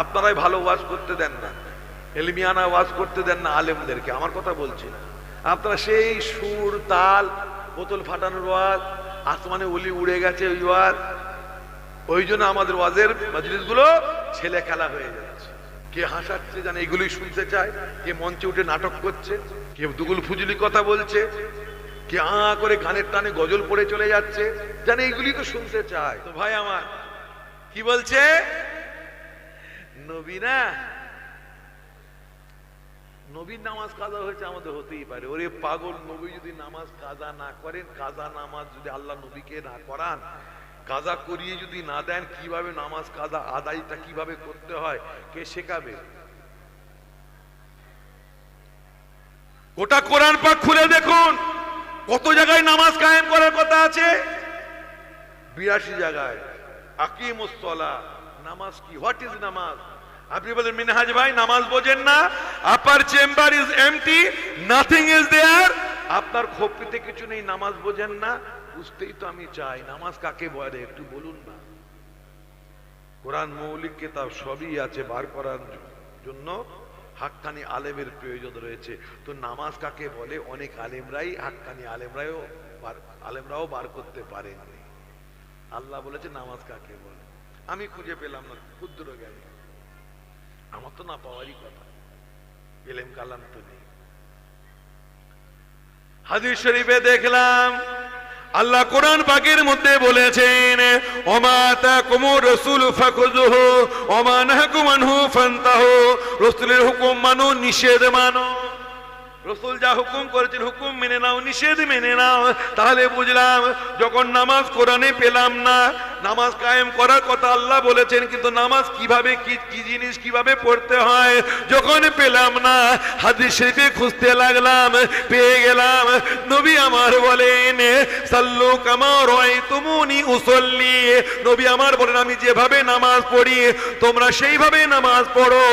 আপনারাই ভালো ওয়াজ করতে দেন না। এলমিয়ানা ওয়াজ করতে দেন না আলেমদেরকে। আমার কথা বলছি। আপনারা সেই সুর, তাল, বোতল ফাটানোর ওয়াজ, আসমানে উলি উড়ে গেছে ওই ওয়াজ, ওই জন্য আমাদের ওয়াজের মজলিসগুলো ছেলে খেলা হয়ে যাচ্ছে। কে হাসাচ্ছে জানে, এগুলোই শুনতে চায়, কে মঞ্চে উঠে নাটক করছে, কে দুগুল ফুজুলি কথা বলছে, কে আ করে গানের টানে গজল পড়ে চলে যাচ্ছে, জানে এগুলি তো শুনতে চায়। তো ভাই আমার, কি বলছে? নবী না? নবীর নামাজ কাজা হয়েছে আমাদের হতেই পারে। ওরে পাগল, নবী যদি নামাজ কাজা না করেন, কাজা নামাজ যদি আল্লাহ নবীকে না করান, কাজা করিয়ে যদি না দেন, কীভাবে নামাজ কাজা আদায়টা কীভাবে করতে হয়, কে শেখাবে? গোটা কোরআন পাক খুলে দেখুন। কত জায়গায় নামাজ কায়েম করার কথা আছে? বিরাশি জায়গায়। আকিমুসলা নামাজ কি? হোয়াট ইজ নামাজ? আপনি বলেন, মিনহাজ ভাই, নামাজ বোঝেন না, upper chamber is empty nothing is there আপনার খোপড়িতে কিছু নেই, নামাজ বোঝেন না, বুঝতেই তো আমি চাই, নামাজ কাকে বলে, একটু বলুন না। কোরআন মৌলিক কেতাব সবই আছে, বার করার জন্য হাক্কানি আলেমের প্রয়োজন রয়েছে। তো নামাজ কাকে বলে, অনেক আলেমরাই হাক্কানি আলেমরাও বার- আলেমরাও বার করতে পারেননি। আল্লাহ বলেছে, নামাজ কাকে বলে? আমি খুঁজে পেলাম না, ক্ষুদ্র জ্ঞানী। আমার তো না পাওয়ারই কথা। এলেম কালাম তো নেই। হাদিস শরীফে দেখলাম, আল্লাহ কোরআন পাকের মধ্যে বলেছেন, ওমা তাকুমুর রাসূল রাসূলের হুকুম মানো, নিষেধ মানো। রসুল যা হুকুম করেছেন, হুকুম মেনে নাও, নিষেধ মেনে নাও। তাহলে বুঝলাম, যখন নামাজ কোরআনে পেলাম না নামাজ কায়েম করার কথা আল্লাহ বলেছেন, কিন্তু নামাজ কীভাবে, কি কি জিনিস কীভাবে পড়তে হয়? যখন পেলাম না, হাদিস শরীফে খুঁজতে লাগলাম, পেয়ে গেলাম। নবী আমার বলেন, সাল্লু কামা রয় তুমুনি উসল্লি। নবী আমার বলেন, আমি যেভাবে নামাজ পড়ি, তোমরা সেইভাবে নামাজ পড়ো।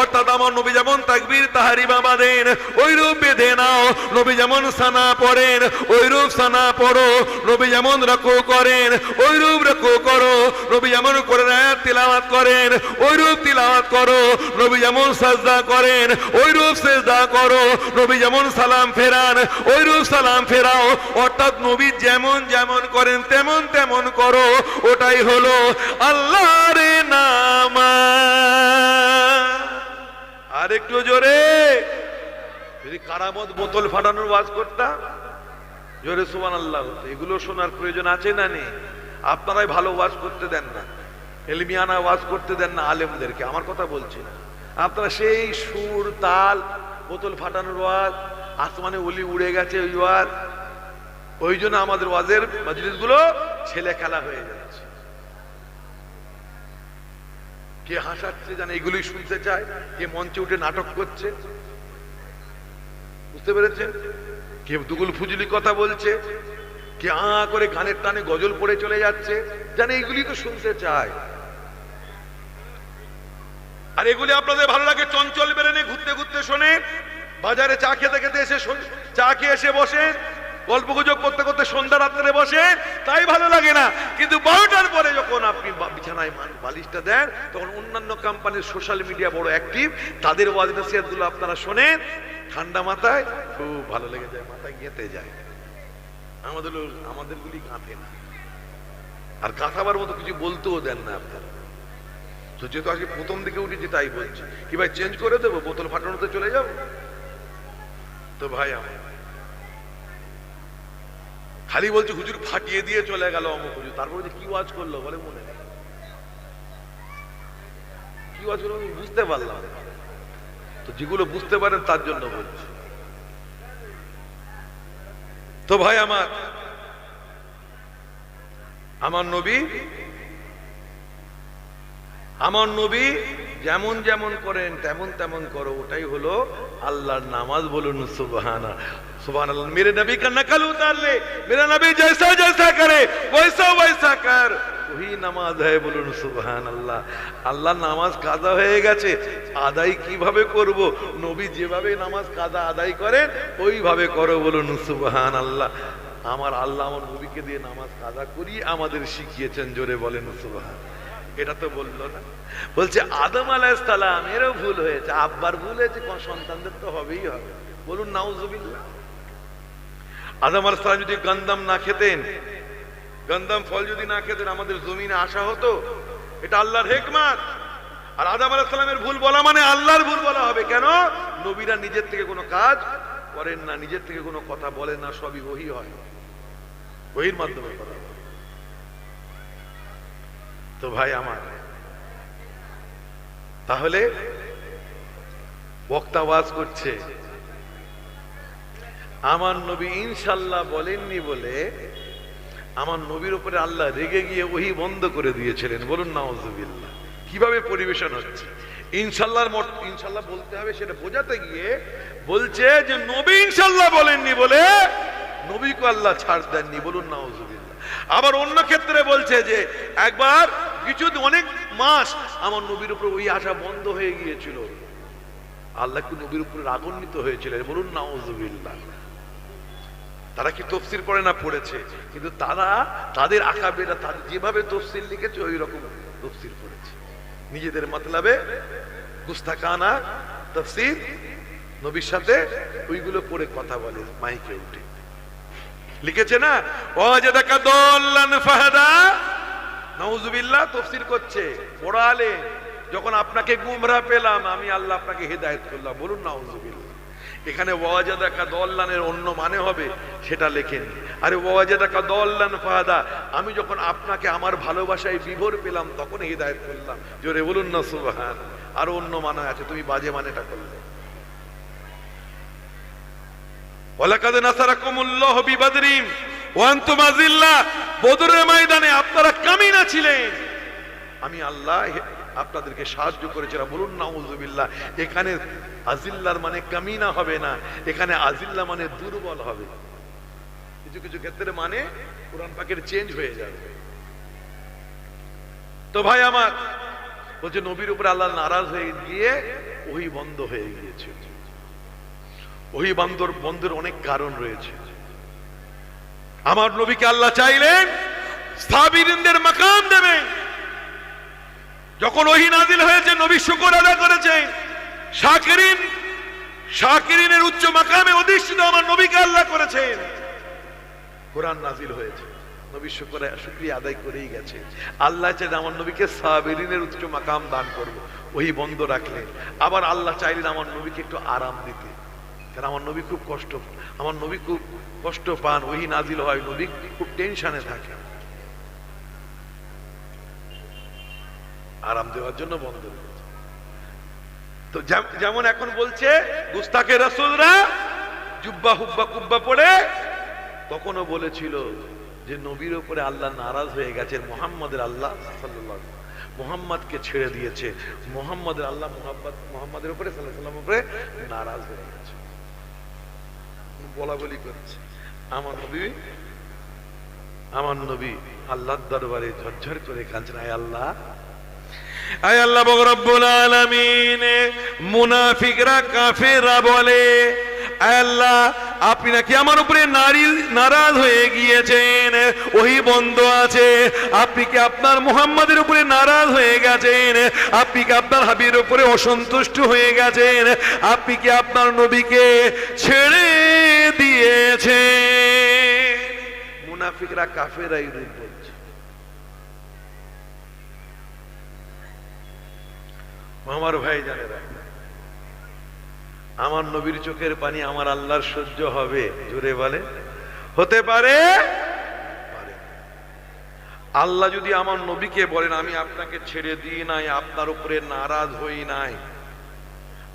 অর্থাৎ আমার নবী যেমন তাকবীর, তাহারিমা বাঁধেন ওই রূপ বেঁধে নাও। নবী যেমন সানা পড়েন ওই রূপ সানা পড়ো। নবী যেমন রাকু করেন ওই রূপ রাকু করো, নবী যেমন কোরআন আয়াত তিলাওয়াত করেন ওই রূপ তিলাওয়াত করো, নবী যেমন সাজদা করেন ওই রূপ সেজদা করো, নবী যেমন সালাম ফেরান ওই রূপ সালাম ফেরাও। অর্থাৎ নবী যেমন যেমন করেন, তেমন তেমন করো, ওটাই হলো আল্লাহর নাম। আর একটু জোরে, যদি কারামত বোতল ফাটানোর ওয়াজ করতাম, জোরে সুবান আল্লাহ এগুলো শোনার প্রয়োজন আছে না নেই? আপনারাই ভালো ওয়াজ করতে দেন না। এলমিয়ানা ওয়াজ করতে দেন না আলেমদেরকে, আমার কথা বলছি না। আপনারা সেই সুর, তাল, বোতল ফাটানোর ওয়াজ, আসমানে উলি উড়ে গেছে ওই ওয়াজ, ওই জন্য আমাদের ওয়াজের মজলিসগুলো ছেলে খেলা হয়ে যাচ্ছে। কে হাসাচ্ছে জানে এগুলোই শুনতে চায়, কে মঞ্চে উঠে নাটক করছে। বুঝতে পেরেছেন? কে দুগুল ফুজুলি কথা বলছে কে করে গানের টানে গজল পড়ে চলে যাচ্ছে? জানে এগুলি তো শুনতে চায়। আর এগুলি আপনাদের ভালো লাগে, চঞ্চল বেরেনে ঘুরতে ঘুরতে শোনে, বাজারে চা খেতে খেতে এসে চা খেয়ে এসে বসে, গল্প গুজব করতে করতে সন্ধ্যা রাত্রে বসে, তাই ভালো লাগে না। কিন্তু বারোটার পরে যখন আপনি বিছানায় বালিশটা দেন, তখন অন্যান্য কোম্পানির সোশ্যাল মিডিয়া বড় অ্যাক্টিভ, তাদের ওয়াজগুলো আপনারা শোনেন, ঠান্ডা মাথায়, খুব ভালো লেগে যায়, মাথায় গেঁথে যায়। আমাদের আমাদের গুলি গাঁথে না। আর গাঁথাবার মতো কিছু বলতেও দেন না আপনারা। তো যেহেতু আজকে প্রথম দিকে উঠেছি, তাই বলছি। কি ভাই চেঞ্জ করে দেবো? বোতল ফাটানোতে চলে যাব? তো ভাই আমার। খালি বলছে, হুজুর ফাটিয়ে দিয়ে চলে গেল অমুক হুজুর। তারপরে যে কি ওয়াজ করল, বলে মনে নেই। কি ওয়াজ করল বুঝতে পারলাম। তো যেগুলো বুঝতে পারেন, তার জন্য বলছি। তো ভাই আমার আমার নবী আমার নবী যেমন যেমন করেন, তেমন তেমন করো, ওটাই হলো আল্লাহর নামাজ বলুন সুবাহানা সুবাহ মেরে নবী কা নকল উতারলে, মেরা নবী জয়সা জয়সা করে ওইসা ওইসা রাকার ওই নামাজ হয় বলুন সুবহান আল্লাহ আল্লাহ নামাজ কাদা হয়ে গেছে, আদায় কীভাবে করব? নবী যেভাবে নামাজ কাদা আদায় করেন, ওইভাবে করো বলুন সুবহান আল্লাহ আমার আল্লাহ আমার নবীকে দিয়ে নামাজ কাদা করি আমাদের শিখিয়েছেন, জোরে বলেন, সুবহান। এটা তো বলল না। বলছে, আদম আলাইসালাম এরও ভুল হয়েছে। আব্বার ভুল হয়েছে, কোন সন্তানদের তো হবেই হবে। বলুন, নাউজুবিল্লাহ। আদম আলাহিসাল্লাম যদি গন্দম না খেতেন গন্দাম ফল যদি না খেতেন, আমাদের জমিনে আসা হতো? এটা আল্লাহর হেকমাত। আর আদম আলাইসালামের ভুল বলা মানে আল্লাহর ভুল বলা হবে। কেন? নবীরা নিজের থেকে কোনো কাজ করেন না, নিজের থেকে কোনো কথা বলেন না, সবই ওহি হয়। ওহির মাধ্যমে কথা তো ভাই আমার, তাহলে বক্তা ওয়াজ করছে। আমার নবী ইনশাল্লাহ বলেননি বলে আমার নবীর উপরে আল্লাহ রেগে গিয়ে ওহি বন্ধ করে দিয়েছিলেন। বলুন, নাউজুবিল্লাহ। কীভাবে পরিবেশন হচ্ছে? ইনশাল্লাহর মত ইনশাল্লাহ বলতে হবে, সেটা বোঝাতে গিয়ে বলছে যে, নবী ইনশাল্লাহ বলেননি বলে নবীকে আল্লাহ ছাড় দেননি। বলুন, নাউজুবিল্লাহ। আবার অন্য ক্ষেত্রে বলছে যে, একবার কিছু অনেক মাস আমার নবীর উপরে ওই আশা বন্ধ হয়ে গিয়েছিল। আল্লাহ কি নবীর উপরে রাগান্বিত হয়েছিলেন? বলুন, নাউজুবিল্লাহ। তারা কি তফসির করে না পড়েছে? কিন্তু তারা তাদের আকাবেরা তাদের যেভাবে তফসির লিখেছে ওই রকম তফসির পড়েছে। নিজেদের মতলবে গুস্তাকানা তফসির, নবীর সাথে ওইগুলো পড়ে কথা বলে, মাইকে উঠে। লিখেছে না? ওয়াজাদাকা দাল্লান ফাহাদা, নাউজুবিল্লাহ তফসির করছে। পড়ালে যখন আপনাকে গুমরা পেলাম, আমি আল্লাহ আপনাকে হেদায়েত করলাম। বলুন নাউজুবিল্লাহ। এখানে ওয়াজাদাকা দল্লানের অন্য মানে হবে, সেটা লেখেন। আরে ওয়াজাদাকা দল্লান ফাহাদা, আমি যখন আপনাকে আমার ভালোবাসায় বিভোর পেলাম তখন হেদায়েত করলাম। জোরে বলুন না, সুবহান। আরও অন্য মানে আছে, তুমি বাজে মানেটা করলে। ওয়ালাকাদ নাসারাকুমুল্লাহ বিবাদরিম ওয়া আনতুম আযিল্লা, বদরের ময়দানে আপনারা কামিনা ছিলেন। আমি আল্লাহ আপনাদেরকে সাহায্য করেছিলাম বলুন নাউজুবিল্লাহ এখানে আজিল্লার মানে কামিনা হবে না। এখানে আজিল্লা মানে দুর্বল হবে। কিছু কিছু ক্ষেত্রে মানে কোরআন পাকের চেঞ্জ হয়ে যাবে। তো ভাই আমার, বলছে, নবীর উপরে আল্লাহ নারাজ হয়ে গিয়ে ওই বন্ধ হয়ে গিয়েছে। ওই বন্দর বন্ধের অনেক কারণ রয়েছে। আমার নবীকে আল্লাহ চাইলেন সাবিরিনদের মাকাম দেবেন। যখন ওহি নাজিল হয়েছে, নবী শুকর আদায় করেছেন শাকিরিন, শাকিরিনের উচ্চ মাকামে অধিষ্ঠিত আমার নবীকে আল্লাহ করেছেন কোরআন নাজিল হয়েছে। নবী আদায় করেই গেছে। আল্লাহ আমার নবীকে দান করব। ওই বন্ধ আবার আল্লাহ আমার নবীকে একটু আরাম দিতে। আমার নবী খুব কষ্ট, আমার নবী খুব কষ্ট পান। ওই নাজিল হয়, নবী খুব টেনশনে থাকে। আরাম দেওয়ার জন্য বন্ধ করেছে। তো যেমন এখন বলছে গুস্তাকে রসুলরা জুব্বা হুব্বা কুব্বা পড়ে, তখনও বলেছিল যে নবীর উপরে আল্লাহ নারাজ হয়ে গেছেন মোহাম্মদের আল্লাহ মোহাম্মদকে ছেড়ে দিয়েছে। মোহাম্মদের আল্লাহ মোহাম্মদ মোহাম্মদের উপরে সাল্লাহ উপরে নারাজ হয়ে গেছে। বলা বলি করছে, আমার নবী আমার নবী আল্লাহর দরবারে ঝরঝর করে কাঁদছেন আয় আল্লাহ আয় আল্লাহ মুনাফিকরা, কাফেররা বলে আল্লাহ, আপনি নাকি আমার উপরে নারী, নারাজ হয়ে গিয়েছেন? ওই বন্ধ আছে। আপনি কি আপনার মুহাম্মাদের উপরে নারাজ হয়ে গেছেন? আপনি কি আপনার হাবির উপরে অসন্তুষ্ট হয়ে গেছেন? আপনি কি আপনার নবীকে ছেড়ে দিয়েছেন? মুনাফিকরা কাফেরা ইউরোপ আমার ভাই জানেরা আমার নবীর চোখের পানি আমার আল্লাহর সহ্য হবে, জোরে বলে। হতে পারে। আল্লাহ যদি আমার নবীকে বলেন, আমি আপনাকে ছেড়ে দিই নাই, আপনার উপরে নারাজ হই নাই,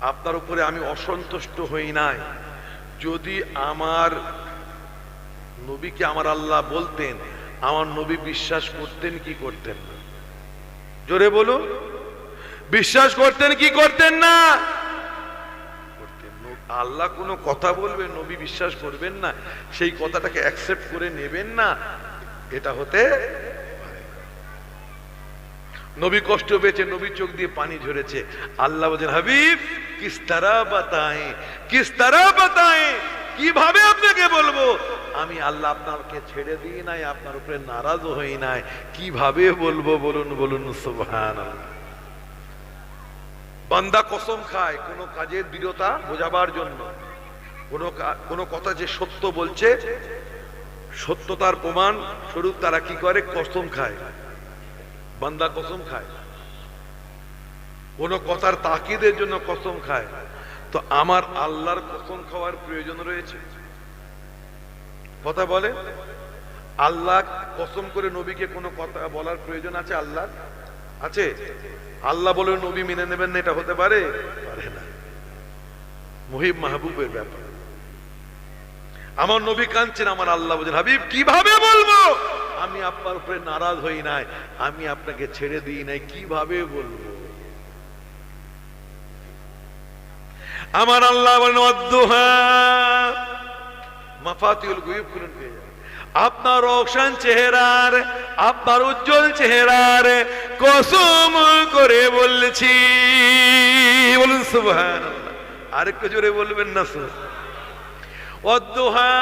আপনার উপরে আমি অসন্তুষ্ট হই নাই। যদি আমার নবীকে আমার আল্লাহ বলতেন, আমার নবী বিশ্বাস করতেন, কি করতেন জোরে বলুন। বিশ্বাস করতেন কি করতেন না। আল্লাহ কোনো কথা বলবে, নবী বিশ্বাস করবেন না, সেই কথাটাকে অ্যাকসেপ্ট করে নেবেন না, এটা হতে নবী কষ্ট পেয়েছে নবী চোখ দিয়ে পানি ঝরেছে। আল্লাহ বলছেন, হাবিব, কিস তারা বাতায়ে কিস তারা বাতায়ে কীভাবে আপনাকে বলব? আমি আল্লাহ আপনাকে ছেড়ে দিই নাই, আপনার উপরে নারাজ হই নাই। কীভাবে বলব? বলুন বলুন সুবহান বান্দা কসম খায়, কোনো কাজের দৃঢ়তা বোঝাবার জন্য। কোনো কোনো কথা যে সত্য বলছে, সত্যতার প্রমাণ স্বরূপ তারা কি করে? কসম খায়। বান্দা কসম খায়। কোন কথার তাকিদের জন্য কসম খায়। তো আমার আল্লাহর কসম খাওয়ার প্রয়োজন রয়েছে। কথা বলে? আল্লাহ কসম করে নবীকে কোনো কথা বলার প্রয়োজন আছে? আল্লাহ আছে। আল্লাহ বলে নবী মেনে নেবেন না, এটা হতে পারে? পারে না। মুহিব মাহবুবের ব্যাপার। আমার নবী কাঁদছেন, আমার আল্লাহ বলছেন, হাবিব, কীভাবে বলব? আমি আপনার উপরে নারাজ হই নাই, আমি আপনাকে ছেড়ে দিই নাই, কীভাবে বলব? আমার আল্লাহ বলেন, অদ্দুহা। মাফাতিউল গুয়ুব খুলুন, পেয়ে যাবেন আপনার রোশন চেহারার, আপনার উজ্জ্বল চেহারার কসম করে বলছি। বলুন সুবহান আরেকটু জোরে বলবেন না অদ্দুহা,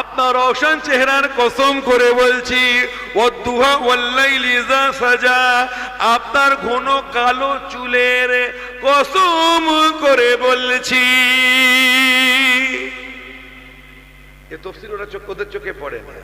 আপনার রোশন চেহারার কসম করে বলছি। অদ্দুহা ওয়াল্লাইলি ইযা সাজা, আপনার ঘন কালো চুলের কসম করে বলছি। এ তফসির ওরা চোখ ওদের চোখে পড়ে না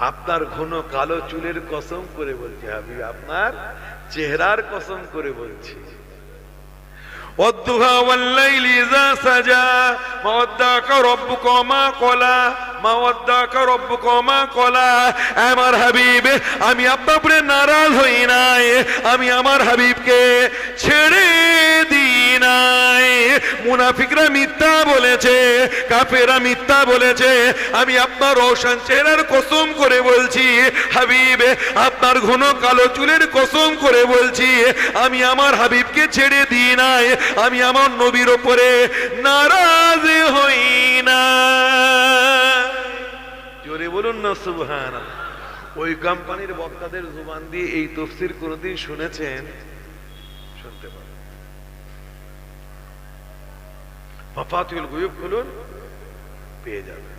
আপনার ঘন কালো চুলের কসম করে বলছি হাবিব আপনার চেহারার কসম করে বলছি والضحى والليل إذا سجى ما ودعك ربك وما قلى ما ودعك ربك وما قلى আমার হাবিব আমি আপনার উপরে নারাজ হই নাই আমি আমার হাবিবকে ছেড়ে দিই নাই মুনাফিকরা মিথ্যা বলেছে কাফেরা মিথ্যা বলেছে। আমি আপনার রোশন চেহারার কসম করে বলছি আপনার ঘন কালো চুলের কসম করে বলছি, আমি আমার হাবিবকে ছেড়ে দিই নাই, আমি আমার নবীর ওপরে নারাজ হই না। জোরে বলুন না ওই কোম্পানির বক্তাদের জুবান দিয়ে এই তফসির কোনদিন শুনেছেন? শুনতে পারেন মাফাতুল গুয়ুব খুলুন পেয়ে যাবেন